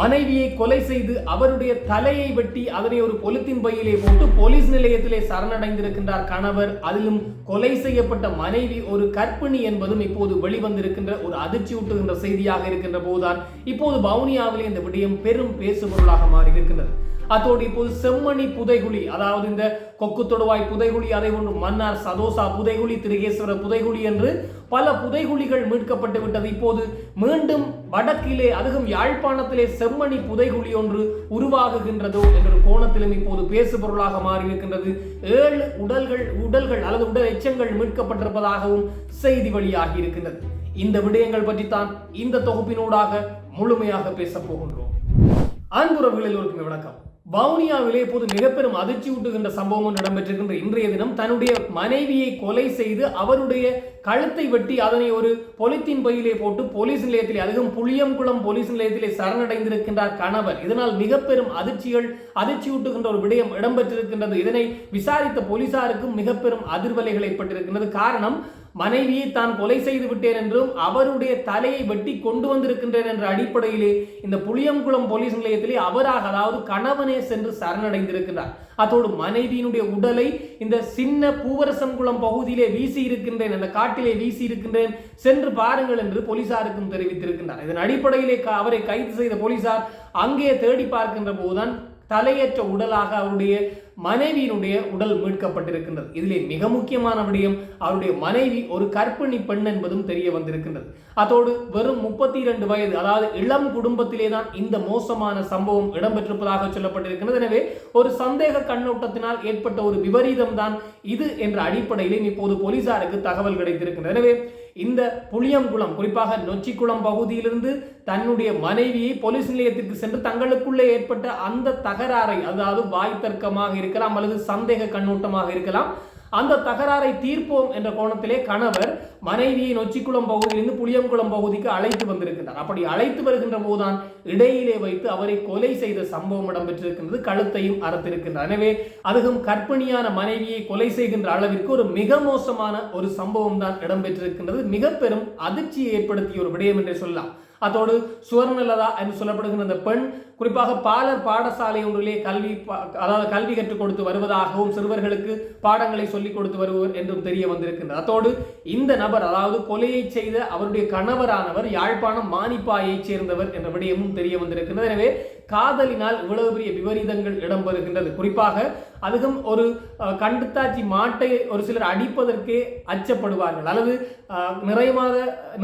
மனைவியை கொலை செய்து அவருடைய தலையை வெட்டி அதனை ஒரு பொலித்தின் பையிலே போட்டு போலீஸ் நிலையத்திலே சரணடைந்திருக்கின்றார் கணவர். அதிலும் கொலை செய்யப்பட்ட மனைவி ஒரு கற்பிணி என்பதும் இப்போது வெளிவந்திருக்கின்ற ஒரு அதிர்ச்சியூட்டுகின்ற செய்தியாக இருக்கின்ற போதுதான் இப்போது வவுனியாவிலே இந்த விடயம் பெரும் பேசுபொருளாக மாறி இருக்கின்றது அத்தோடு இப்போது செம்மணி புதைகுழி அதாவது இந்த கொக்கு தொடுவாய் புதைகுழி அதை ஒன்று மன்னார் சதோசா புதைகுழி திருகேஸ்வர புதைகுழி என்று பல புதைகுழிகள் மீட்கப்பட்டு விட்டது. இப்போது மீண்டும் வடக்கிலே அதுவும் யாழ்ப்பாணத்திலே செம்மணி புதைகுழி ஒன்று உருவாகுகின்றதோ என்ற கோணத்திலும் இப்போது பேசுபொருளாக மாறியிருக்கின்றது. ஏழு உடல்கள் உடல்கள் அல்லது உடல் எச்சங்கள் மீட்கப்பட்டிருப்பதாகவும் செய்தி வெளியாகி இருக்கின்றது. இந்த விடயங்கள் பற்றித்தான் இந்த தொகுப்பினூடாக முழுமையாக பேசப் போகின்றோம். அன்புறவுகள் எல்லோருக்குமே வணக்கம். வவுனியாவிலே இப்போது மிகப்பெரும் அதிர்ச்சி ஊட்டுகின்ற சம்பவம் இடம்பெற்றிருக்கின்ற இன்றைய தினம் தன்னுடைய மனைவியை கொலை செய்து அவருடைய கழுத்தை வெட்டி அதனை ஒரு பொலித்தீன் பையிலே போட்டு போலீஸ் நிலையத்திலே அதுவும் புளியங்குளம் போலீஸ் நிலையத்திலே சரணடைந்திருக்கின்றார் கணவர். இதனால் மிகப்பெரும் அதிர்ச்சிகள் அதிர்ச்சி ஊட்டுகின்ற ஒரு விடயம் இடம்பெற்றிருக்கின்றது. இதனை விசாரித்த போலீசாருக்கும் மிகப்பெரும் அதிர்வலைகள் ஏற்பட்டிருக்கின்றது. காரணம் மனைவியை தான் கொலை செய்து விட்டேன் என்றும் அவருடைய தலையை வெட்டி கொண்டு வந்திருக்கின்றேன் என்ற அடிப்படையிலே இந்த புளியங்குளம் போலீஸ் நிலையத்திலே அவராக அதாவது கணவனே சென்று சரணடைந்திருக்கிறார். அதோடு மனைவியினுடைய உடலை இந்த சின்ன பூவரசன்குளம் பகுதியிலே வீசி இருக்கின்றேன் அந்த காட்டிலே வீசி இருக்கின்றேன் சென்று பாருங்கள் என்று போலீசாருக்கும் தெரிவித்திருக்கின்றார். இதன் அடிப்படையிலே க- அவரை கைது செய்த போலீசார் அங்கே தேடி பார்க்கின்ற போதுதான் தலையற்ற உடலாக அவருடைய மனைவியினுடைய உடல் மீட்கப்பட்டிருக்கின்றது. இதிலே மிக முக்கியமான விடயம் அவருடைய மனைவி ஒரு கற்பிணி பெண் என்பதும் தெரிய வந்திருக்கின்றது. அதோடு வெறும் முப்பத்தி இரண்டு வயது அதாவது இளம் குடும்பத்திலே தான் இந்த மோசமான சம்பவம் இடம்பெற்றிருப்பதாக சொல்லப்பட்டிருக்கிறது எனவே ஒரு சந்தேக கண்ணோட்டத்தினால் ஏற்பட்ட ஒரு விபரீதம் தான் இது என்ற அடிப்படையிலும் இப்போது போலீசாருக்கு தகவல் கிடைத்திருக்கின்றது. எனவே இந்த புளியங்குளம் குறிப்பாக நொச்சிக்குளம் பகுதியிலிருந்து தன்னுடைய மனைவியை போலீஸ் நிலையத்திற்கு சென்று தங்களுக்குள்ளே ஏற்பட்ட அந்த தகராறை அதாவது வாய் தர்க்கமாக இருக்கலாம் அல்லது சந்தேக கண்ணோட்டமாக இருக்கலாம் அந்த தகராறை தீர்ப்போம் என்ற கோணத்திலே கணவர் மனைவியை நொச்சிக்குளம் பகுதியிலிருந்து புளியங்குளம் பகுதிக்கு அழைத்து வந்திருக்கின்றார். அப்படி அழைத்து வருகின்ற போதுதான் இடையிலே வைத்து அவரை கொலை செய்த சம்பவம் இடம்பெற்றிருக்கின்றது. கழுத்தையும் அறுத்திருக்கின்றார். எனவே அதுவும் கற்பணியான மனைவியை கொலை செய்கின்ற அளவிற்கு ஒரு மிக மோசமான ஒரு சம்பவம் தான் இடம்பெற்றிருக்கின்றது. மிக பெரும் அதிர்ச்சியை ஏற்படுத்திய ஒரு விடயம் என்றே சொல்லலாம். அதோடு சுவர்ணலதா என்று சொல்லப்படுகின்ற அந்த பெண் குறிப்பாக பாலர் பாடசாலை ஒன்றிலே கல்வி ப- அதாவது கல்வி கற்றுக் கொடுத்து வருவதாகவும் சிறுவர்களுக்கு பாடங்களை சொல்லிக் கொடுத்து வருவர் என்றும் தெரிய வந்திருக்கின்றது. அதோடு இந்த நபர் அதாவது கொலையை செய்த அவருடைய கணவரானவர் யாழ்ப்பாணம் மானிப்பாயைச் சேர்ந்தவர் என்ற விடயமும் தெரிய வந்திருக்கின்றது. எனவே காதலினால் இவ்வளவு பெரிய விபரீதங்கள் இடம்பெறுகின்றது. குறிப்பாக அதுவும் ஒரு கண்டுத்தாச்சி மாட்டை ஒரு சிலர் அடிப்பதற்கே அச்சப்படுவார்கள். அல்லது அஹ், நிறைமாத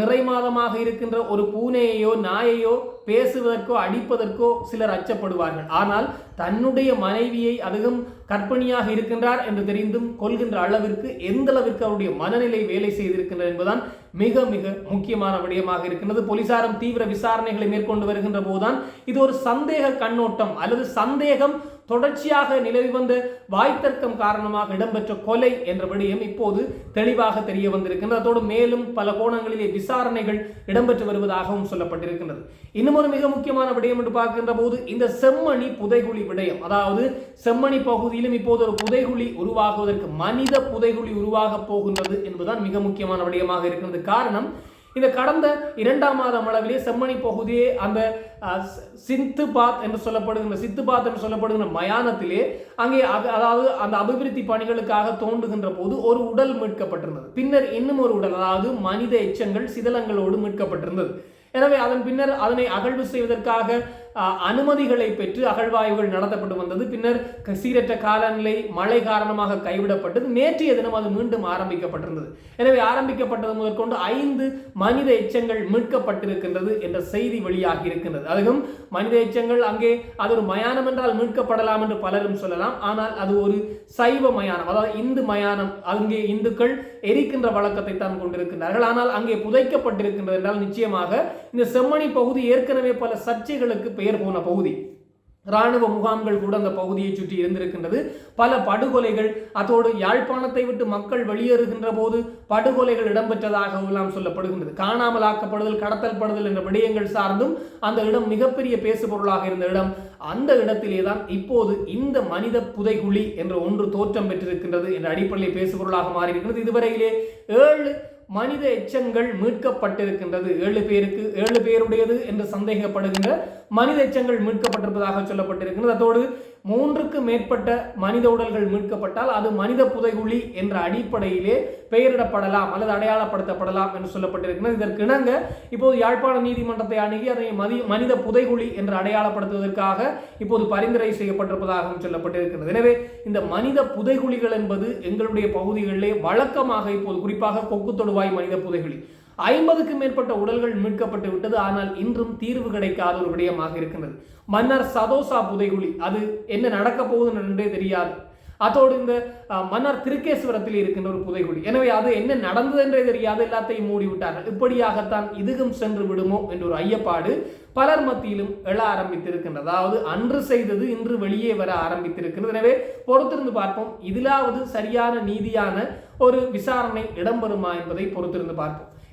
நிறைமாதமாக இருக்கின்ற ஒரு பூனையையோ நாயையோ பேசுவதற்கோ அடிப்பதற்கோ சிலர் அச்சப்படுவார்கள். ஆனால் தன்னுடைய மனைவியை அதுவும் கற்பனையாக இருக்கின்றார் என்று தெரிந்தும் கொள்கின்ற அளவிற்கு எந்த அளவிற்கு அவருடைய மனநிலை வேலை செய்திருக்கின்றது என்பதுதான் மிக மிக முக்கியமான விடயமாக இருக்கின்றது. போலீசாரும் தீவிர விசாரணைகளை மேற்கொண்டு வருகின்ற போதுதான் இது ஒரு சந்தேக கண்ணோட்டம் அல்லது சந்தேகம் தொடர்ச்சியாக நிலவி வந்த வாய்த்தர்க்கம் காரணமாக இடம்பெற்ற கொலை என்ற விடயம் இப்போது தெளிவாக தெரிய வந்திருக்கின்றது. அதோடு மேலும் பல கோணங்களிலே விசாரணைகள் இடம்பெற்று வருவதாகவும் சொல்லப்பட்டிருக்கின்றது. இன்னும் ஒரு மிக முக்கியமான விடயம் என்று பார்க்கின்ற போது இந்த செம்மணி புதைகுழி விடயம். அதாவது செம்மணி பகுதியிலும் இப்போது ஒரு புதைகுழி உருவாகுவதற்கு மனித புதைகுழி உருவாக போகின்றது என்பதுதான் மிக முக்கியமான விடயமாக இருக்கின்றது. காரணம் இந்த கடந்த இரண்டாம் மாதம் அளவிலே செம்மணி பகுதியே அந்த சித்து பாத் என்று சொல்லப்படுகின்ற சித்து பாத் என்று சொல்லப்படுகின்ற மயானத்திலே அங்கே அது- அதாவது அந்த அபிவிருத்தி பணிகளுக்காக தோன்றுகின்ற போது ஒரு உடல் மீட்கப்பட்டிருந்தது. பின்னர் இன்னும் ஒரு உடல் அதாவது மனித எச்சங்கள் சிதலங்களோடு மீட்கப்பட்டிருந்தது. எனவே அதன் பின்னர் அதனை அகழ்வு செய்வதற்காக அனுமதிகளை பெற்று அகழ்வாய்வுகள் நடத்தப்பட்டு வந்தது. பின்னர் க- சீரற்ற காலநிலை மழை காரணமாக கைவிடப்பட்டது. நேற்றைய தினம் அது மீண்டும் ஆரம்பிக்கப்பட்டிருந்தது. எனவே ஆரம்பிக்கப்பட்டது முதற்கொண்டு ஐந்து மனித எச்சங்கள் மீட்கப்பட்டிருக்கின்றது என்ற செய்தி வெளியாகி இருக்கின்றது. அதுவும் மனித எச்சங்கள் அங்கே அது ஒரு மயானம் என்றால் மீட்கப்படலாம் என்று பலரும் சொல்லலாம். ஆனால் அது ஒரு சைவ மயானம். அதாவது இந்து மயானம். அங்கே இந்துக்கள் எரிக்கின்ற வழக்கத்தை தான் கொண்டிருக்கின்றார்கள். ஆனால் அங்கே புதைக்கப்பட்டிருக்கின்றது என்றால் நிச்சயமாக இந்த செம்மணி பகுதி ஏற்கனவே பல சர்ச்சைகளுக்கு பெயர் போன பகுதி. இராணுவ முகாம்கள் கூட அந்த பகுதியை சுற்றி இருந்திருக்கின்றது. பல படுகொலைகள் அதோடு யாழ்ப்பாணத்தை விட்டு மக்கள் வெளியேறுகின்ற போது படுகொலைகள் இடம்பெற்றதாகவெல்லாம் சொல்லப்படுகின்றது. காணாமல் ஆக்கப்படுதல் கடத்தல் படுதல் என்ற விடயங்கள் சார்ந்தும் அந்த இடம் மிகப்பெரிய பேசுபொருளாக இருந்த இடம். அந்த இடத்திலே தான் இப்போது இந்த மனித புதைகுழி என்ற ஒன்று தோற்றம் பெற்றிருக்கின்றது என்ற அடிப்படையில் பேசுபொருளாக மாறியிருக்கிறது இதுவரையிலே ஏழு மனித எச்சங்கள் மீட்கப்பட்டிருக்கின்றது. ஏழு பேருக்கு ஏழு பேருடையது என்று சந்தேகப்படுகின்ற மனித எச்சங்கள் மீட்கப்பட்டிருப்பதாக சொல்லப்பட்டிருக்கிறது. அதோடு மூன்றுக்கு மேற்பட்ட மனித உடல்கள் மீட்கப்பட்டால் அது மனித புதைகுழி என்ற அடிப்படையிலே பெயரிடப்படலாம் அல்லது அடையாளப்படுத்தப்படலாம் என்று சொல்லப்பட்டிருக்கிறது. இதற்கு இணங்க இப்போது யாழ்ப்பாண நீதிமன்றத்தை அணுகி அதை மதி மனித புதைகுழி என்று அடையாளப்படுத்துவதற்காக இப்போது பரிந்துரை செய்யப்பட்டிருப்பதாகவும் சொல்லப்பட்டிருக்கிறது. எனவே இந்த மனித புதைகுழிகள் என்பது எங்களுடைய பகுதிகளிலே வழக்கமாக இப்போது குறிப்பாக கொக்கு தொடுவாய் மனித புதைகுழி. ஐம்பதுக்கும் மேற்பட்ட உடல்கள் மீட்கப்பட்டு விட்டது. ஆனால் இன்றும் தீர்வு கிடைக்காத ஒரு விடயமாக இருக்கின்றது. மன்னர் சதோசா புதைகுழி அது என்ன நடக்கப் போகுது என்றே தெரியாது. அதோடு இந்த மன்னர் திருக்கேஸ்வரத்தில் இருக்கின்ற ஒரு புதைகுழி. எனவே அது என்ன நடந்தது என்றே தெரியாது. எல்லாத்தையும் மூடி விட்டார்கள். இப்படியாகத்தான் இதுகும் சென்று விடுமோ என்ற ஒரு ஐயப்பாடு பலர் மத்தியிலும் எழ ஆரம்பித்திருக்கின்றது. அதாவது அன்று செய்தது இன்று வெளியே வர ஆரம்பித்திருக்கிறது எனவே பொறுத்திருந்து பார்ப்போம். இதிலாவது சரியான நீதியான ஒரு விசாரணை இடம்பெறுமா என்பதை பொறுத்திருந்து பார்ப்போம்.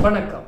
வணக்கம்.